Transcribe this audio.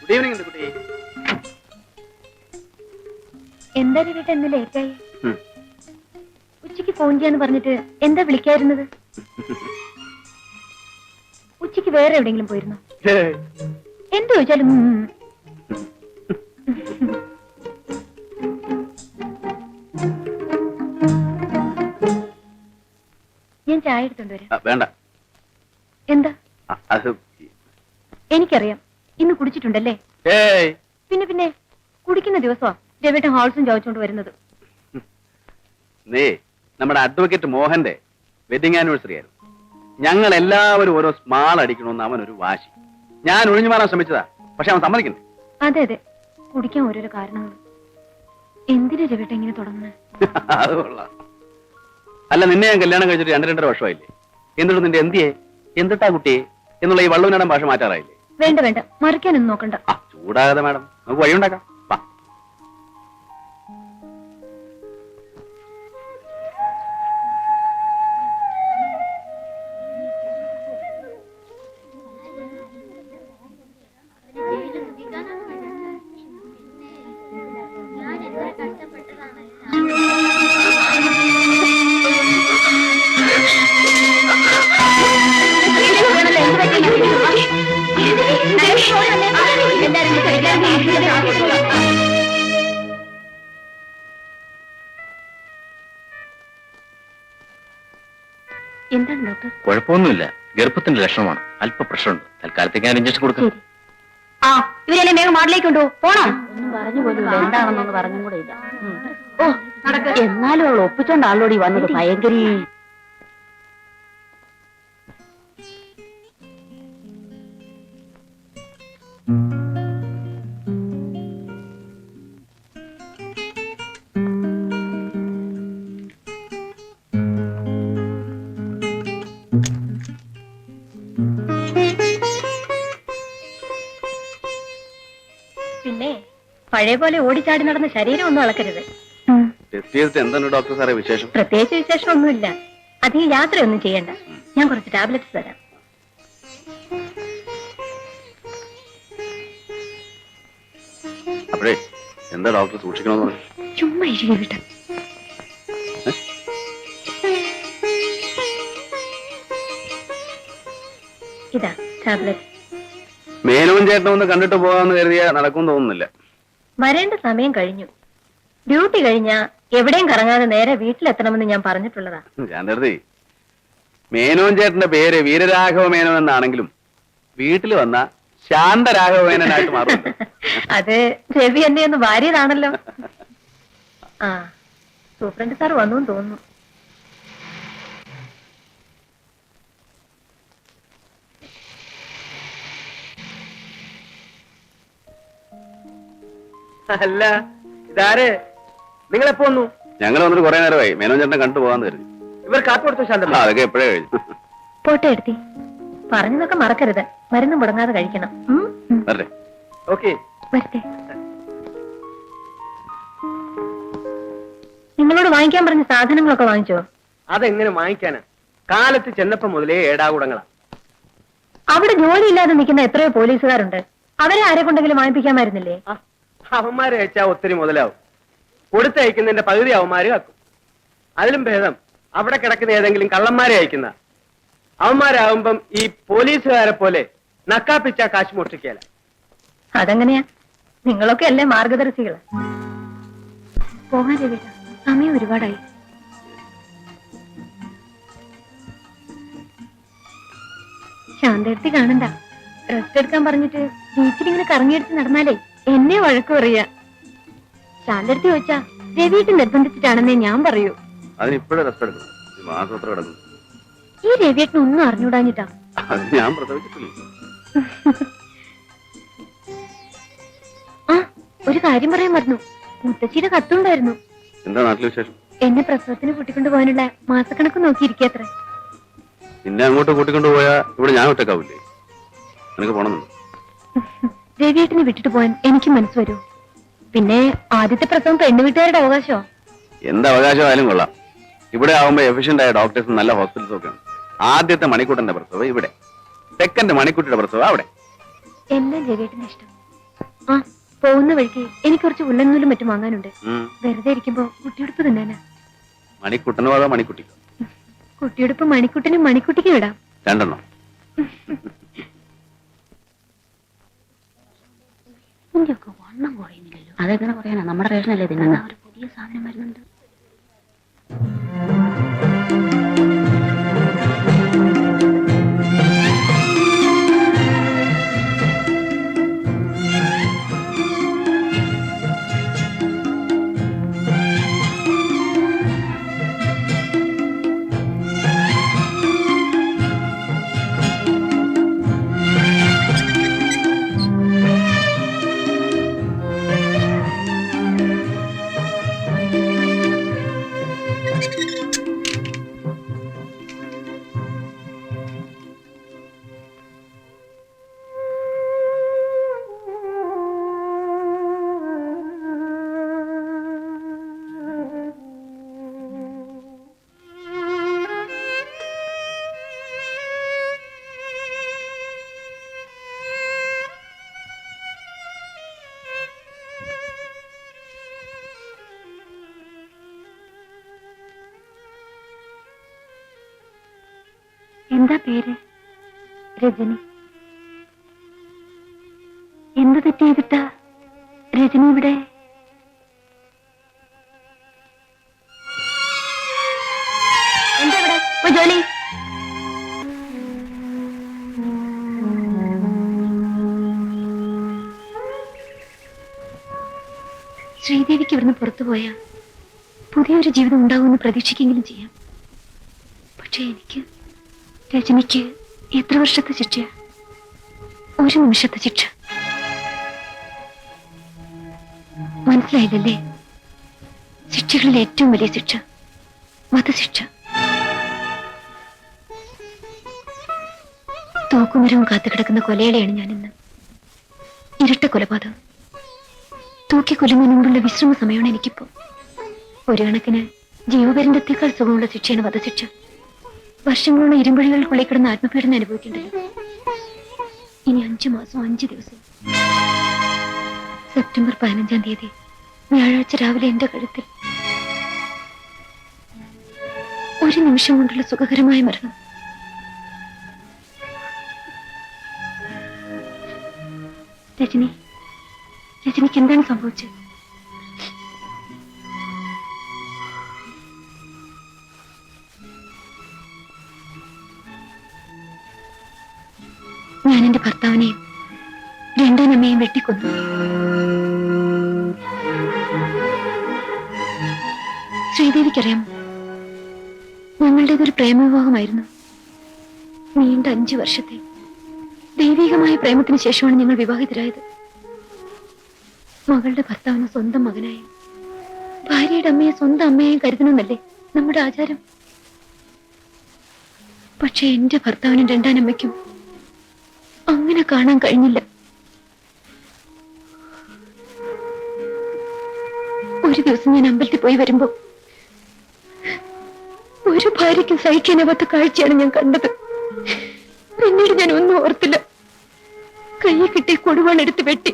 Good evening കുട്ടി എന്താ രവിട്ട ഇന്ന് ലേറ്റായി? ഉം. ഉച്ചയ്ക്ക് ഫോൺ ചെയ്യാന്ന് പറഞ്ഞിട്ട് എന്താ വിളിക്കായിരുന്നത് ഉച്ചയ്ക്ക് വേറെ എവിടെയെങ്കിലും പോയിരുന്നോ? എന്ത് ചോദിച്ചാലും ഉം, ഉം. ഞാൻ ചായ എടുത്തോണ്ട് വരാം. വേണ്ട. എന്താ? എനിക്കറിയാം. ഇന്ന് കുടിച്ചിട്ടുണ്ടല്ലേ? പിന്നെ പിന്നെ കുടിക്കുന്ന ദിവസമാ രവിട്ടൻ ഹാൾസും ചോദിച്ചോണ്ട് വരുന്നത്. നീ നമ്മുടെ അഡ്വക്കേറ്റ് മോഹന്റെ വെഡിങ് ആനിവേഴ്സറി ആയിരുന്നു. ഞങ്ങൾ എല്ലാവരും ഓരോ സ്മാൾ അടിക്കണമെന്ന് അവൻ ഒരു വാശി. ഞാൻ ഒഴിഞ്ഞു മാറാൻ ശ്രമിച്ചതാ. പക്ഷെ അവൻ സമ്മതിക്കുന്നു. അതെ അതെ. കുടിക്കാൻ ഓരോരോ കാരണങ്ങൾ എന്തിനാ രവിട്ട ഇങ്ങനെ തുടങ്ങുന്നത് അത് കൊള്ളാം. അല്ല നിന്നെ ഞാൻ കല്യാണം കഴിച്ചിട്ട് രണ്ട് രണ്ടര വർഷമായില്ലേ? എന്നിട്ട് നിന്റെ എന്തിയെ? എന്തിട്ടാ കുട്ടിയെ? എന്നുള്ള ഈ വള്ളവിനാടൻ ഭാഷ മാറ്റാറായില്ലേ? വേണ്ട വേണ്ട. മറിക്കാനൊന്നും നോക്കണ്ട. ആ ചൂടാകാതെ മാഡം നമുക്ക് വഴിയുണ്ടാക്കാം. എന്താണ് ഡോക്ടർ കുഴപ്പമൊന്നുമില്ല. ഗർഭത്തിന്റെ ലക്ഷണമാണ്. അല്പ പ്രഷറുണ്ട് തൽക്കാലത്തേക്ക് ഞാൻ ഇഞ്ചക്ഷൻ കൊടുക്കും. ആ ഇവരെന്നെ വേഗം വാർഡിലേക്ക് കൊണ്ടു പോണം. ഒന്നും പറഞ്ഞു പോലും എന്താണെന്നൊന്നും പറഞ്ഞും കൂടെ ഇല്ല. ഓ എന്നാലും അവൾ ഒപ്പിച്ചോണ്ട് ആളോടി വന്നത് ഭയങ്കര. പിന്നെ പഴയ പോലെ ഓടിച്ചാടി നടന്ന ശരീരം ഒന്നും അളക്കരുത്. ടെസ്റ്റ് ചെയ്തിട്ട് എന്താണ് ഡോക്ടർ സാറേ വിശേഷം? പ്രത്യേകിച്ച് വിശേഷമൊന്നുമില്ല. അധികം യാത്രയൊന്നും ചെയ്യണ്ട. ഞാൻ കുറച്ച് ടാബ്ലറ്റ്സ് തരാം. അപ്പോഴേ എന്താ ഡോക്ടർ സൂക്ഷിക്കണമെന്ന് പറഞ്ഞു? ചുമ്മാ ഇരിക്കും വിട്ട ഇതാ ടാബ്ലറ്റ്. മേനോൻ ചേട്ടനെ ഒന്ന് കണ്ടിട്ട് പോകാമെന്ന് കരുതിയാ നടക്കും തോന്നുന്നില്ല. വരേണ്ട സമയം കഴിഞ്ഞു. ഡ്യൂട്ടി കഴിഞ്ഞാ എവിടെയും കറങ്ങാതെ നേരെ വീട്ടിലെത്തണമെന്ന് ഞാൻ പറഞ്ഞിട്ടുള്ളതാ. കരുതി മേനോൻ ചേട്ടന്റെ പേര് വീരരാഘവ മേനോൻ എന്നാണെങ്കിലും വീട്ടിൽ വന്ന ശാന്തരാഘവ മേനോനായിട്ട് മാറും അത് രവി എന്നെ ഒന്ന് വാരിയതാണല്ലോ. ആ സൂപ്രണ്ട് സാർ വന്നു തോന്നുന്നു. അല്ല ഇതാരെ? നിങ്ങൾ എപ്പോ വന്നു? ഞങ്ങൾ വന്നിട്ട് കുറെ നേരമായി. മേനോൻ ചേട്ടനെ കണ്ടു പോകാന്ന് കരുതി. ഇവർ കാപ്പി കൊടുത്തു ആ, ശാന്തമ്മ അതൊക്കെ എപ്പോഴേ കഴിഞ്ഞു പോട്ടെ എടുത്തി. പറഞ്ഞതൊക്കെ മറക്കരുത്. മരുന്ന് മുടങ്ങാതെ കഴിക്കണം. ഉം? ഉം. വരട്ടെ. ഓക്കെ. വരട്ടെ. നിങ്ങളോട് വാങ്ങിക്കാൻ പറഞ്ഞ സാധനങ്ങളൊക്കെ വാങ്ങിച്ചോ? അതെങ്ങനെ വാങ്ങിക്കാനാ? കാലത്ത് ചെന്നപ്പോ മുതലേ ഏടാകുടങ്ങളാ. അവിടെ ജോലിയില്ലാതെ നിൽക്കുന്ന എത്രയോ പോലീസുകാരുണ്ട്. അവരെ ആരെ കൊണ്ടെങ്കിലും വാങ്ങിപ്പിക്കാമായിരുന്നില്ലേ ആ, അവന്മാരെ അയച്ചാൽ ഒത്തിരി മുതലാവും. കൊടുത്തയക്കുന്നതിന്റെ പകുതി അവന്മാര് കാക്കും അതിലും ഭേദം അവിടെ കിടക്കുന്ന ഏതെങ്കിലും കള്ളന്മാരെ അയക്കുന്ന. അവന്മാരാകുമ്പം ഈ പോലീസുകാരെ പോലെ നക്കാപ്പിച്ച കാശ് മോഷ്ടിക്കല. അതെങ്ങനെയാ? നിങ്ങളൊക്കെ അല്ലേ പോകാൻ രവിട്ട സമയം ഒരുപാടായി. ശാന്തി കാണണ്ട. റെസ്റ്റ് എടുക്കാൻ പറഞ്ഞിട്ട് ബീച്ചിൽ ഇങ്ങനെ കറങ്ങിയെടുത്ത് നടന്നാലേ. എന്നെ വഴക്കു പറയാ ശാന്തടുത്ത് ചോദിച്ചാ രവിയിട്ട് നിർബന്ധിച്ചിട്ടാണെന്നേ ഞാൻ പറയൂ. അതിന് ഇപ്പോഴും റെസ്റ്റ് എടുക്കണം ഈ മാസം ഈ രവിയേട്ടന് ഒന്നും അറിഞ്ഞൂടാഞ്ഞിട്ടാ അത് ഞാൻ പ്രസവിച്ചിട്ടില്ല. ആ ഒരു കാര്യം പറയാൻ മറന്നു. മുത്തശ്ശിയുടെ കത്തുണ്ടായിരുന്നു. എന്താ നാട്ടിലെ വിശേഷം? എന്നെ പ്രസവത്തിന് കൂട്ടിക്കൊണ്ടു പോകാനുള്ള മാസക്കണക്ക് നോക്കിയിരിക്കത്ര. നിന്നെ അങ്ങോട്ട് കൂട്ടിക്കൊണ്ട് പോയാ ഇവിടെ ഞാൻ ഒറ്റക്കാവില്ലേ നിനക്ക് പോണമെന്നുണ്ട് രവിയേട്ടനെ വിട്ടിട്ട് പോയാൻ എനിക്ക് മനസ്സ് വരൂ. പിന്നെ ആദ്യത്തെ പ്രസവം പെണ്ണു വീട്ടുകാരുടെ അവകാശോ എന്ത് അവകാശമായാലും കൊള്ളാം. ഇവിടെ ആവുമ്പോ എഫിഷ്യന്റ് ആയ ഡോക്ടേഴ്സും നല്ല ഹോസ്പിറ്റൽസും ഒക്കെ ഉണ്ട്. ആദ്യത്തെ മണിക്കൂട്ടന്റെ പ്രസവം ഇവിടെ. സെക്കൻഡ് മണിക്കൂട്ടിയുടെ പ്രസവം അവിടെ. എല്ലാം രവിയേട്ടന്റെ ഇഷ്ടം. ആ പോകുന്ന വഴിക്ക് എനിക്ക് കുറച്ച് ഉള്ളനൂലും മറ്റും വാങ്ങാനുണ്ട്. വെറുതെ ഇരിക്കുമ്പോ കുട്ടിയെടുപ്പ് തിന്നാനാ മണിക്കുട്ടനോ അതോ മണിക്കുട്ടിക്കോ? കുട്ടിയെടുപ്പ് മണിക്കുട്ടനും മണിക്കുട്ടിക്കും ഇടാം. രണ്ടെണ്ണോ. അതെങ്ങനെ പറയാനാ നമ്മുടെ റേഷനല്ലേ തിന്നുന്ന ഒരു പുതിയ സാധനം വരുന്നുണ്ട്. എന്താ പേര്? രജനി. എന്ത് തെറ്റ് ചെയ്തിട്ടാ രജനി ഇവിടെ? ശ്രീദേവിക്ക് ഇവിടുന്ന് പുറത്തു പോയാ പുതിയൊരു ജീവിതം ഉണ്ടാകുമെന്ന് പ്രതീക്ഷിക്കെങ്കിലും ചെയ്യാം. പക്ഷെ എനിക്ക് രജനിക്ക് എത്ര വർഷത്തെ ശിക്ഷ? ഒരു നിമിഷത്തെ ശിക്ഷ. മനസ്സിലായില്ലല്ലേ? ശിക്ഷകളിൽ ഏറ്റവും വലിയ ശിക്ഷ വധശിക്ഷ. തൂക്കുമരവും കാത്തുകിടക്കുന്ന കൊലയാളിയാണ് ഞാനിന്ന്. ഇരട്ട കൊലപാതകം. തൂക്കി കൊല്ലുന്നതിന് മുമ്പുള്ള വിശ്രമ സമയമാണ് എനിക്കിപ്പോ. ഒരു കണക്കിന് ജീവപര്യന്തത്തേക്കാൾ സുഖമുള്ള ശിക്ഷയാണ് വധശിക്ഷ. വർഷങ്ങളോളം ഇരുമ്പഴികൾക്കുള്ളിൽ കിടന്ന് ആത്മപീഡനം അനുഭവിക്കേണ്ടല്ലോ ഇനി അഞ്ചു മാസം അഞ്ചു ദിവസം. സെപ്റ്റംബർ പതിനഞ്ചാം തീയതി. വ്യാഴാഴ്ച രാവിലെ എന്റെ കഴുത്തിൽ. ഒരു നിമിഷം കൊണ്ടുള്ള സുഖകരമായ മരണം. രജനി രജനിക്ക് എന്താണ് സംഭവിച്ചത്? ഞാൻ എന്റെ ഭർത്താവിനെയും രണ്ടാനമ്മയും വെട്ടിക്കൊന്നു. ശ്രീദേവിക്കറിയാമോ? ഞങ്ങളുടേതൊരു പ്രേമവിവാഹമായിരുന്നു. നീണ്ട അഞ്ചു വർഷത്തെ ദൈവികമായ പ്രേമത്തിന് ശേഷമാണ് ഞങ്ങൾ വിവാഹിതരായത്. മകളുടെ ഭർത്താവിന് സ്വന്തം മകനായും ഭാര്യയുടെ അമ്മയെ സ്വന്തം അമ്മയായും കരുതണമെന്നല്ലേ നമ്മുടെ ആചാരം? പക്ഷെ എന്റെ ഭർത്താവിനും രണ്ടാനമ്മയ്ക്കും അങ്ങനെ കാണാൻ കഴിഞ്ഞില്ല. ഒരു ദിവസം ഞാൻ അമ്പലത്തിൽ പോയി വരുമ്പോ ഒരു ഭാര്യയ്ക്കും സഹിക്കാനാവാത്ത കാഴ്ചയാണ് ഞാൻ കണ്ടത്. പിന്നീട് ഞാൻ ഒന്നും ഓർത്തില്ല. കയ്യിൽ കിട്ടി കൊടുവാണെടുത്ത് വെട്ടി.